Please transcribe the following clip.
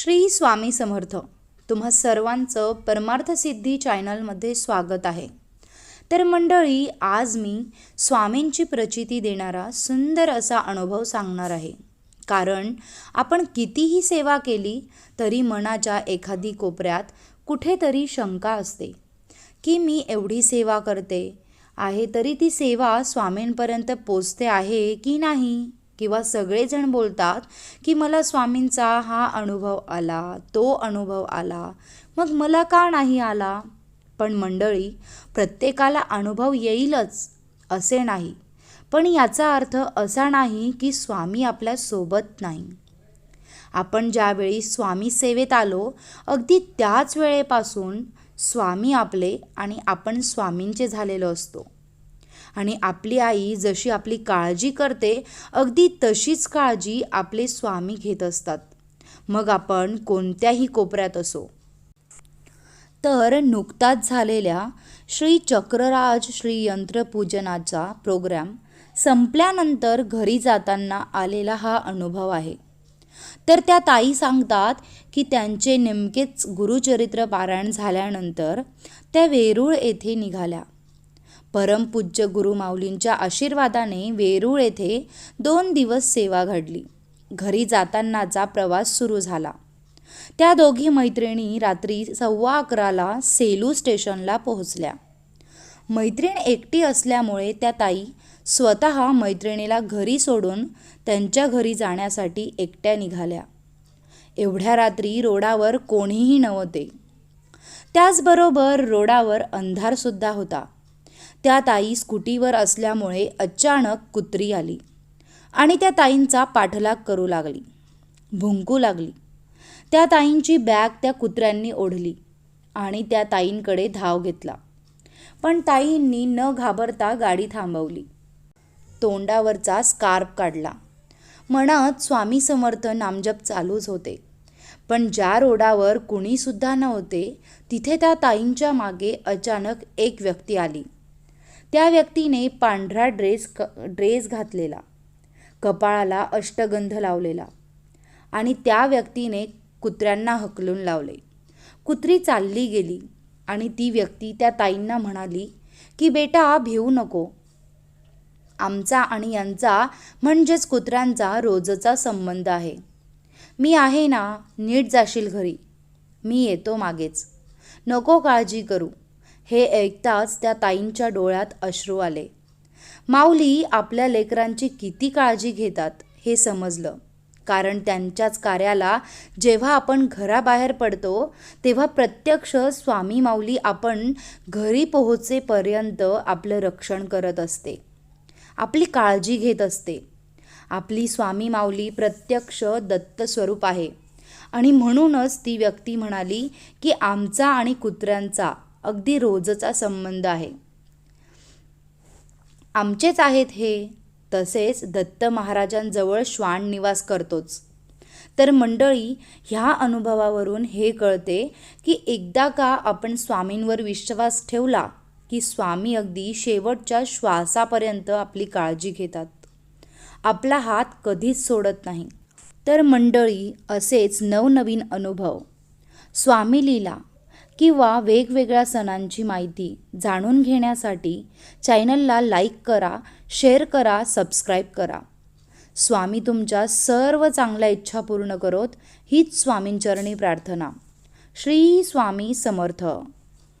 श्री स्वामी समर्थ. तुम्हा सर्वांचं परमार्थसिद्धी चॅनलमध्ये स्वागत आहे. तर मंडळी आज मी स्वामींची प्रचिती देणारा सुंदर असा अनुभव सांगणार आहे. कारण आपण कितीही सेवा केली तरी मनाच्या एखादी कोपऱ्यात कुठेतरी शंका असते. की मी एवढी सेवा करते? आहे तरी ती सेवा स्वामींपर्यंत पोचते आहे की नाही? किंवा सगळेजण बोलतात की मला स्वामींचा हा अनुभव आला तो अनुभव आला. मग मला का नाही आला? पण मंडळी प्रत्येकाला अनुभव येईलच असे नाही. पण याचा अर्थ असा नाही की स्वामी आपल्यासोबत नाही. आपण ज्यावेळी स्वामी सेवेत आलो अगदी त्याच वेळेपासून स्वामी आपले आणि आपण स्वामींचे झालेलो असतो. आणि आपली आई जशी आपली काळजी करते अगदी तशीच काळजी आपले स्वामी घेत असतात. मग आपण कोणत्याही कोपऱ्यात असो. तर नुकताच झालेल्या श्री चक्रराज श्री यंत्रपूजनाचा प्रोग्राम संपल्यानंतर घरी जाताना आलेला हा अनुभव आहे. तर त्या ताई सांगतात की त्यांचे नेमकेच गुरुचरित्र पारायण झाल्यानंतर त्या वेरूळ येथे निघाल्या. परमपूज्य गुरुमाऊलींच्या आशीर्वादाने वेरूळ येथे दोन दिवस सेवा घडली. घरी जातानाचा प्रवास सुरू झाला. त्या दोघी मैत्रिणी रात्री सव्वा अकराला सेलू स्टेशनला पोहोचल्या. मैत्रीण एकटी असल्यामुळे त्या ताई स्वतः मैत्रिणीला घरी सोडून त्यांच्या घरी जाण्यासाठी एकट्या निघाल्या. एवढ्या रात्री रोडावर कोणीही नव्हते. त्याचबरोबर रोडावर अंधारसुद्धा होता. त्या ताई स्कूटीवर असल्यामुळे अचानक कुत्री आली आणि त्या ताईंचा पाठलाग करू लागली. भुंकू लागली. त्या ताईंची बॅग त्या कुत्र्यांनी ओढली आणि त्या ताईंकडे धाव घेतला. पण ताईंनी न घाबरता गाडी थांबवली. तोंडावरचा स्कार्फ काढला. मनात स्वामी समर्थ नामजप चालूच होते. पण ज्या रोडावर कुणीसुद्धा नव्हते तिथे त्या ताईंच्या मागे अचानक एक व्यक्ती आली. त्या व्यक्तीने पांढरा ड्रेस क ड्रेस घातलेला. कपाळाला अष्टगंध लावलेला. आणि त्या व्यक्तीने कुत्र्यांना हकलून लावले. कुत्री चालली गेली आणि ती व्यक्ती त्या ताईंना म्हणाली की बेटा भिवू नको. आमचा आणि यांचा म्हणजेच कुत्र्यांचा रोजचा संबंध आहे. मी आहे ना नीट जाशील घरी. मी येतो मागेच. नको काळजी करू. हे ऐकताच त्या ताईंच्या डोळ्यात अश्रू आले. माऊली आपल्या लेकरांची किती काळजी घेतात हे समजलं. कारण त्यांच्याच कार्याला जेव्हा आपण घराबाहेर पडतो तेव्हा प्रत्यक्ष स्वामी माऊली आपण घरी पोहोचेपर्यंत आपलं रक्षण करत असते. आपली काळजी घेत असते. आपली स्वामी माऊली प्रत्यक्ष दत्त स्वरूप आहे. आणि म्हणूनच ती व्यक्ती म्हणाली की आमचा आणि कुत्र्यांचा अगदी रोजचा संबंध आहे. आमचेच आहेत हे. तसेच दत्त महाराजांजवळ श्वान निवास करतोच. तर मंडळी ह्या अनुभवावरून हे कळते की एकदा का आपण स्वामींवर विश्वास ठेवला की स्वामी अगदी शेवटच्या श्वासापर्यंत आपली काळजी घेतात. आपला हात कधीच सोडत नाही. तर मंडळी असेच नवनवीन अनुभव. स्वामी लीला किंवा वेगवेगळ्या सणांची माहिती जाणून घेण्यासाठी चॅनलला लाईक करा शेअर करा सबस्क्राईब करा. स्वामी तुमच्या सर्व चांगल्या इच्छा पूर्ण करोत हीच स्वामींचरणी प्रार्थना. श्री स्वामी समर्थ.